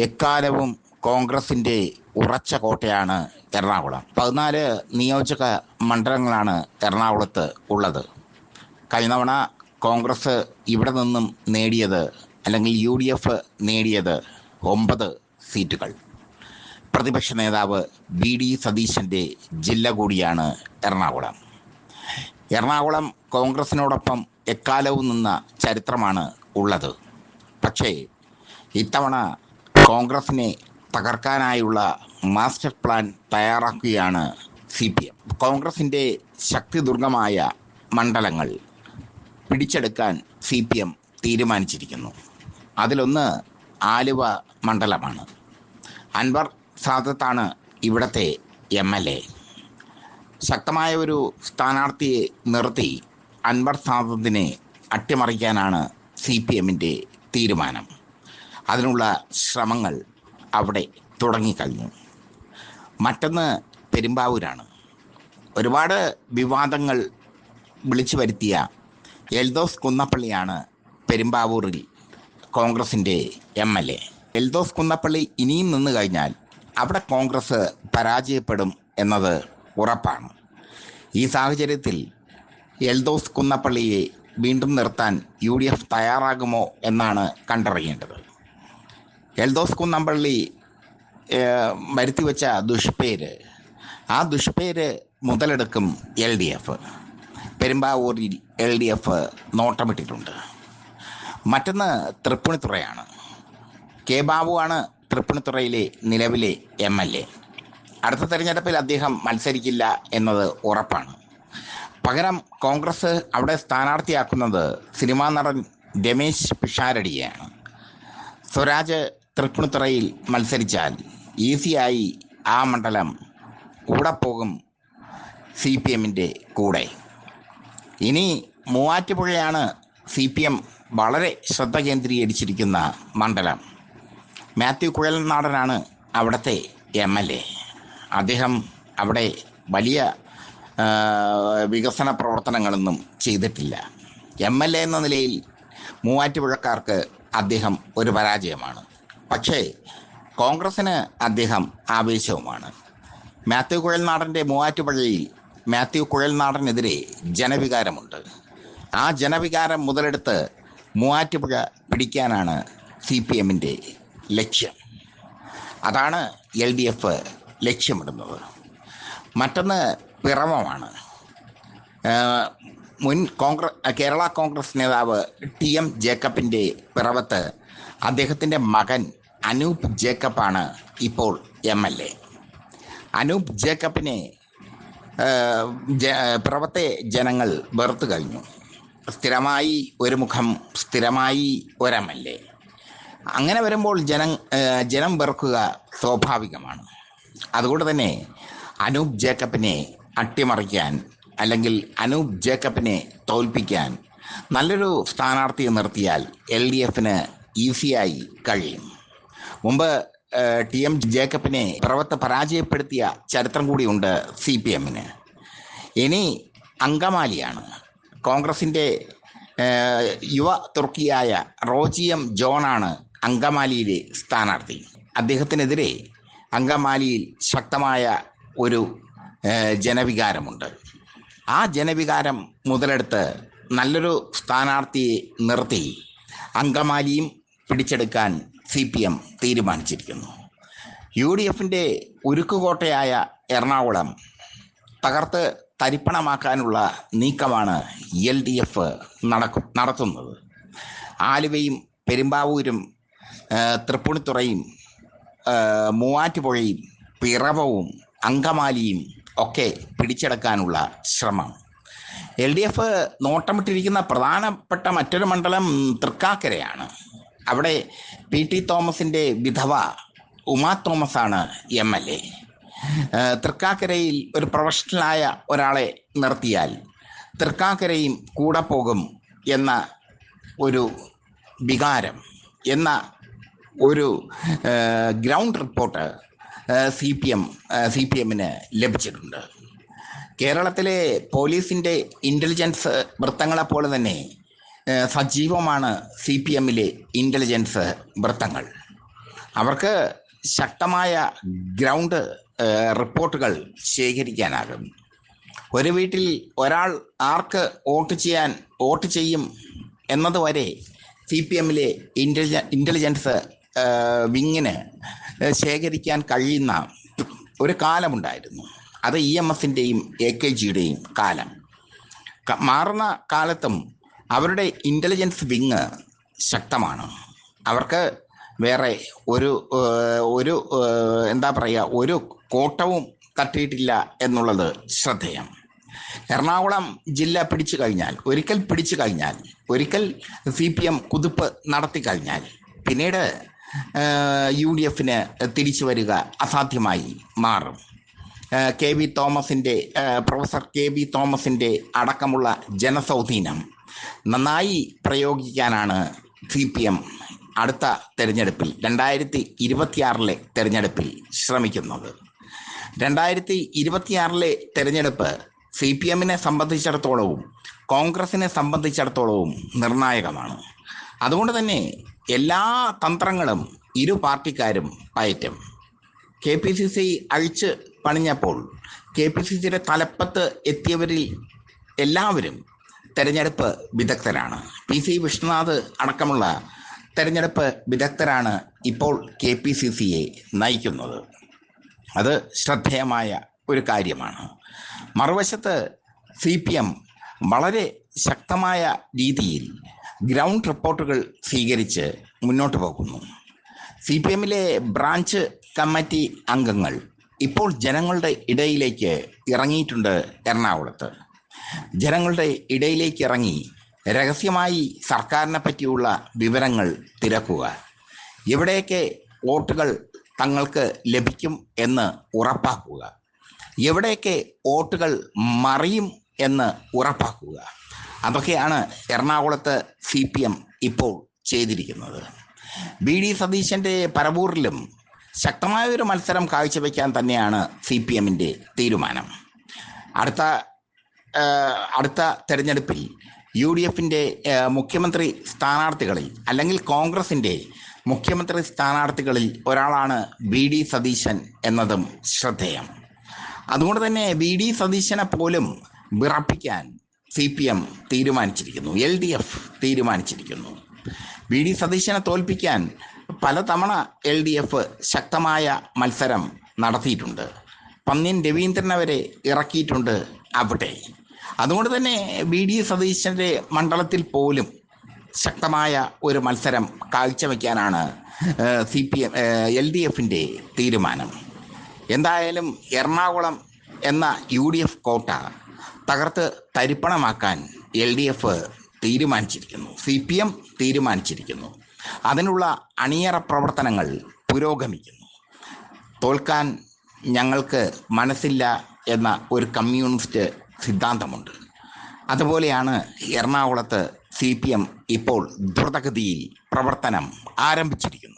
എക്കാലവും കോൺഗ്രസിന്റെ ഉറച്ച കോട്ടയാണ് എറണാകുളം. പതിനാല് നിയോജക മണ്ഡലങ്ങളാണ് എറണാകുളത്ത് ഉള്ളത്. കഴിഞ്ഞ തവണ കോൺഗ്രസ് ഇവിടെ നിന്നും നേടിയത് അല്ലെങ്കിൽ യു ഡി എഫ് നേടിയത് ഒമ്പത് സീറ്റുകൾ. പ്രതിപക്ഷ നേതാവ് വി ഡി സതീശന്റെ ജില്ല കൂടിയാണ് എറണാകുളം. എറണാകുളം കോൺഗ്രസിനോടൊപ്പം എക്കാലവും നിന്ന ചരിത്രമാണ് ഉള്ളത്. പക്ഷേ ഇത്തവണ കോൺഗ്രസിനെ തകർക്കാനായുള്ള മാസ്റ്റർ പ്ലാൻ തയ്യാറാക്കുകയാണ് സി പി എം കോൺഗ്രസിന്റെ ശക്തിദുർഗമായ മണ്ഡലങ്ങൾ പിടിച്ചെടുക്കാൻ സി പി എം തീരുമാനിച്ചിരിക്കുന്നു. അതിലൊന്ന് ആലുവ മണ്ഡലമാണ്. അൻവർ സാദത്താണ് ഇവിടത്തെ എം എൽ എ. ശക്തമായ ഒരു സ്ഥാനാർത്ഥിയെ നിർത്തി അൻവർ സാദത്തിനെ അട്ടിമറിക്കാനാണ് സി പി എമ്മിന്റെ തീരുമാനം. അതിനുള്ള ശ്രമങ്ങൾ അവിടെ തുടങ്ങിക്കഴിഞ്ഞു. മറ്റൊന്ന് പെരുമ്പാവൂരാണ്. ഒരുപാട് വിവാദങ്ങൾ വിളിച്ചു വരുത്തിയ എൽദോസ് കുന്നപ്പള്ളിയാണ് പെരുമ്പാവൂരിൽ കോൺഗ്രസിന്റെ M L A. Eldhose Kunnappilly ഇനിയും നിന്ന് കഴിഞ്ഞാൽ അവിടെ കോൺഗ്രസ് പരാജയപ്പെടും എന്നത് ഉറപ്പാണ്. ഈ സാഹചര്യത്തിൽ എൽദോസ് കുന്നപ്പള്ളിയെ വീണ്ടും നിർത്താൻ യു ഡി എഫ് തയ്യാറാകുമോ എന്നാണ് കണ്ടറിയേണ്ടത്. എൽദോസ് കുന്നമ്പള്ളി വരുത്തി വെച്ച ദുഷ്പേര്. ആ ദുഷ്പേര് മുതലെടുക്കും എൽ ഡി എഫ് പെരുമ്പാവൂരിൽ എൽ ഡി എഫ് നോട്ടമിട്ടിട്ടുണ്ട്. മറ്റൊന്ന് തൃപ്പൂണിത്തുറയാണ്. കെ ബാബുവാണ് തൃപ്പൂണിത്തുറയിലെ നിലവിലെ എം എൽ എ. അടുത്ത തെരഞ്ഞെടുപ്പിൽ അദ്ദേഹം മത്സരിക്കില്ല എന്നത് ഉറപ്പാണ്. പകരം കോൺഗ്രസ് അവിടെ സ്ഥാനാർത്ഥിയാക്കുന്നത് സിനിമാ നടൻ രമേശ് പിഷാരടിയെയാണ്. സ്വരാജ് തൃപ്പൂണിത്തുറയിൽ മത്സരിച്ചാൽ ഈസിയായി ആ മണ്ഡലം കൂടെ പോകും സി പി എമ്മിന്റെ കൂടെ. ഇനി മൂവാറ്റുപുഴയാണ് സി പി എം വളരെ ശ്രദ്ധ കേന്ദ്രീകരിച്ചിരിക്കുന്ന മണ്ഡലം. മാത്യു കുഴൽനാടനാണ് അവിടുത്തെ എം എൽ എ. അദ്ദേഹം അവിടെ വലിയ വികസന പ്രവർത്തനങ്ങളൊന്നും ചെയ്തിട്ടില്ല. എം എൽ എ എന്ന നിലയിൽ മൂവാറ്റുപുഴക്കാർക്ക് അദ്ദേഹം ഒരു പരാജയമാണ്. പക്ഷേ കോൺഗ്രസിന് അദ്ദേഹം ആവേശവുമാണ്. മാത്യു കുഴൽനാടന്റെ മൂവാറ്റുപുഴയിൽ മാത്യു കുഴൽനാടനെതിരെ ജനവികാരമുണ്ട്. ആ ജനവികാരം മുതലെടുത്ത് മൂവാറ്റുപുഴ പിടിക്കാനാണ് സി പി എമ്മിന്റെ ലക്ഷ്യം. അതാണ് എൽ ഡി എഫ് ലക്ഷ്യമിടുന്നത്. മറ്റൊന്ന് പിറവമാണ്. മുൻ കോൺഗ്രസ് കേരള കോൺഗ്രസ് നേതാവ് ടി എം ജേക്കബിന്റെ പിറവത്ത് അദ്ദേഹത്തിന്റെ മകൻ അനൂപ് ജേക്കബാണ് ഇപ്പോൾ എം എൽ എ. അനൂപ് ജേക്കബിനെ ഏഹ്, ജനങ്ങൾ വെറുത്തു കഴിഞ്ഞു. സ്ഥിരമായി ഒരു മുഖം സ്ഥിരമായി ഒരു എൽ എ. അങ്ങനെ വരുമ്പോൾ ജനം ജനം വെറുക്കുക സ്വാഭാവികമാണ്. അതുകൊണ്ട് തന്നെ അനൂപ് ജേക്കബിനെ അട്ടിമറിക്കാൻ അല്ലെങ്കിൽ അനൂപ് ജേക്കബിനെ തോൽപ്പിക്കാൻ നല്ലൊരു സ്ഥാനാർത്ഥിയെ നിർത്തിയാൽ എൽ ഡി എഫിന് ഈസിയായി കഴിയും. മുമ്പ് ടി എം ജേക്കബിനെ പിറവത്ത് പരാജയപ്പെടുത്തിയ ചരിത്രം കൂടിയുണ്ട് സി പി എമ്മിന്. ഇനി അങ്കമാലിയാണ്. കോൺഗ്രസിന്റെ യുവ തുർക്കിയായ റോജിയം ജോണാണ് അങ്കമാലിയിലെ സ്ഥാനാർത്ഥി. അദ്ദേഹത്തിനെതിരെ അങ്കമാലിയിൽ ശക്തമായ ഒരു ജനവികാരമുണ്ട്. ആ ജനവികാരം മുതലെടുത്ത് നല്ലൊരു സ്ഥാനാർത്ഥിയെ നിർത്തി. അങ്കമാലിയും പിടിച്ചെടുക്കാൻ സി പി എം തീരുമാനിച്ചിരിക്കുന്നു. യു ഡി എഫിന്റെ ഉരുക്കുകോട്ടയായ എറണാകുളം തകർത്ത് തരിപ്പണമാക്കാനുള്ള നീക്കമാണ് എൽ ഡി എഫ് നടക്കും നടത്തുന്നത്. ആലുവയും പെരുമ്പാവൂരും തൃപ്പൂണിത്തുറയും മൂവാറ്റുപുഴയും പിറവവും അങ്കമാലിയും ഒക്കെ പിടിച്ചെടുക്കാനുള്ള ശ്രമം. എൽ ഡി എഫ് നോട്ടമിട്ടിരിക്കുന്ന പ്രധാനപ്പെട്ട മറ്റൊരു മണ്ഡലം തൃക്കാക്കരയാണ്. അവിടെ പി ടി തോമസിന്റെ വിധവ ഉമാ തോമസ് ആണ് എം എൽ എ. തൃക്കാക്കരയിൽ ഒരു പ്രൊഫഷണലായ ഒരാളെ നിർത്തിയാൽ തൃക്കാക്കരയും കൂടെ പോകും എന്ന ഒരു വികാരം എന്ന ഒരു ground report C P M C P എമ്മിന് ലഭിച്ചിട്ടുണ്ട്. കേരളത്തിലെ പോലീസിന്റെ ഇന്റലിജൻസ് വൃത്തങ്ങളെപ്പോലെ തന്നെ സജീവമാണ് സി പി എമ്മിലെ ഇന്റലിജൻസ് വൃത്തങ്ങൾ. അവർക്ക് ശക്തമായ ഗ്രൗണ്ട് റിപ്പോർട്ടുകൾ ശേഖരിക്കാനാകും. ഒരു വീട്ടിൽ ഒരാൾ ആർക്ക് വോട്ട് ചെയ്യാൻ വോട്ട് ചെയ്യും എന്നതുവരെ സി പി എമ്മിലെ ഇന്റലിജ ഇന്റലിജൻസ് വിങ്ങിന് ശേഖരിക്കാൻ കഴിയുന്ന ഒരു കാലമുണ്ടായിരുന്നു. അത് ഇ എം എസിന്റെയും എ കെ ജിയുടെയും കാലം. മാറുന്ന കാലത്തും അവരുടെ ഇന്റലിജൻസ് വിങ് ശക്തമാണ്. അവർക്ക് വേറെ ഒരു ഒരു എന്താ പറയുക ഒരു കോട്ടവും തട്ടിയിട്ടില്ല എന്നുള്ളത് ശ്രദ്ധേയം. എറണാകുളം ജില്ല പിടിച്ചു കഴിഞ്ഞാൽ ഒരിക്കൽ പിടിച്ചു കഴിഞ്ഞാൽ ഒരിക്കൽ സി പി എം കുതിപ്പ് നടത്തി കഴിഞ്ഞാൽ പിന്നീട് യു ഡി എഫിന് തിരിച്ചു വരിക അസാധ്യമായി മാറും. കെ വി തോമസിന്റെ പ്രൊഫസർ കെ വി തോമസിന്റെ അടക്കമുള്ള ജനസൗധീനം നന്നായി പ്രയോഗിക്കാനാണ് സി പി എം അടുത്ത തെരഞ്ഞെടുപ്പിൽ രണ്ടായിരത്തി ഇരുപത്തിയാറിലെ തെരഞ്ഞെടുപ്പിൽ ശ്രമിക്കുന്നത്. രണ്ടായിരത്തി ഇരുപത്തിയാറിലെ തെരഞ്ഞെടുപ്പ് സി പി എമ്മിനെ സംബന്ധിച്ചിടത്തോളവും കോൺഗ്രസിനെ സംബന്ധിച്ചിടത്തോളവും നിർണായകമാണ്. അതുകൊണ്ട് തന്നെ എല്ലാ തന്ത്രങ്ങളും ഇരു പാർട്ടിക്കാരും പയറ്റും. കെ പി സി സി അഴിച്ച് പണിഞ്ഞപ്പോൾ കെ പി സി സിയുടെ തലപ്പത്ത് എത്തിയവരിൽ എല്ലാവരും തെരഞ്ഞെടുപ്പ് വിദഗ്ധരാണ്. പി സി വിഷ്ണുനാഥ് അടക്കമുള്ള തെരഞ്ഞെടുപ്പ് വിദഗ്ധരാണ് ഇപ്പോൾ കെ പി സി സിയെ നയിക്കുന്നത്. അത് ശ്രദ്ധേയമായ ഒരു കാര്യമാണ്. മറുവശത്ത് സി പി എം വളരെ ശക്തമായ രീതിയിൽ ഗ്രൗണ്ട് റിപ്പോർട്ടുകൾ സ്വീകരിച്ച് മുന്നോട്ട് പോകുന്നു. സി പി എമ്മിലെ ബ്രാഞ്ച് കമ്മിറ്റി അംഗങ്ങൾ ഇപ്പോൾ ജനങ്ങളുടെ ഇടയിലേക്ക് ഇറങ്ങിയിട്ടുണ്ട് എറണാകുളത്ത്. ജനങ്ങളുടെ ഇടയിലേക്ക് ഇറങ്ങി രഹസ്യമായി സർക്കാരിനെ പറ്റിയുള്ള വിവരങ്ങൾ തിരക്കുക. എവിടെയൊക്കെ വോട്ടുകൾ തങ്ങൾക്ക് ലഭിക്കും എന്ന് ഉറപ്പാക്കുക. എവിടെയൊക്കെ വോട്ടുകൾ മറിയും എന്ന് ഉറപ്പാക്കുക. അതൊക്കെയാണ് എറണാകുളത്ത് സി പി എം ഇപ്പോൾ ചെയ്തിരിക്കുന്നത്. ബി ഡി സതീശന്റെ പരവൂരിലും ശക്തമായ ഒരു മത്സരം കാഴ്ചവെക്കാൻ തന്നെയാണ് സി പി എമ്മിന്റെ തീരുമാനം. അടുത്ത അടുത്ത തെരഞ്ഞെടുപ്പിൽ യു ഡി എഫിന്റെ മുഖ്യമന്ത്രി സ്ഥാനാർത്ഥികളിൽ അല്ലെങ്കിൽ കോൺഗ്രസിന്റെ മുഖ്യമന്ത്രി സ്ഥാനാർത്ഥികളിൽ ഒരാളാണ് ബി ഡി സതീശൻ എന്നതും ശ്രദ്ധേയം. അതുകൊണ്ട് തന്നെ ബി ഡി സതീശനെ പോലും വിറപ്പിക്കാൻ സി പി എം തീരുമാനിച്ചിരിക്കുന്നു എൽ ഡി എഫ് തീരുമാനിച്ചിരിക്കുന്നു. ബി ഡി സതീശനെ തോൽപ്പിക്കാൻ പലതവണ എൽ ഡി എഫ് ശക്തമായ മത്സരം നടത്തിയിട്ടുണ്ട്. പന്ന്യൻ രവീന്ദ്രനെ വരെ ഇറക്കിയിട്ടുണ്ട് അവിടെ. അതുകൊണ്ട് തന്നെ ബി ഡി സതീശന്റെ മണ്ഡലത്തിൽ പോലും ശക്തമായ ഒരു മത്സരം കാഴ്ചവെക്കാനാണ് C P M L D എഫിന്റെ തീരുമാനം. എന്തായാലും എറണാകുളം എന്ന യു ഡി എഫ് കോട്ട തകർത്ത് തരിപ്പണമാക്കാൻ എൽ ഡി എഫ് തീരുമാനിച്ചിരിക്കുന്നു സി പി എം തീരുമാനിച്ചിരിക്കുന്നു. അതിനുള്ള അണിയറ പ്രവർത്തനങ്ങൾ പുരോഗമിക്കുന്നു. തോൽക്കാൻ ഞങ്ങൾക്ക് മനസ്സില്ല എന്ന ഒരു കമ്മ്യൂണിസ്റ്റ് സിദ്ധാന്തമുണ്ട്. അതുപോലെയാണ് എറണാകുളത്ത് സി പി എം ഇപ്പോൾ ദ്രുതഗതിയിൽ പ്രവർത്തനം ആരംഭിച്ചിരിക്കുന്നത്.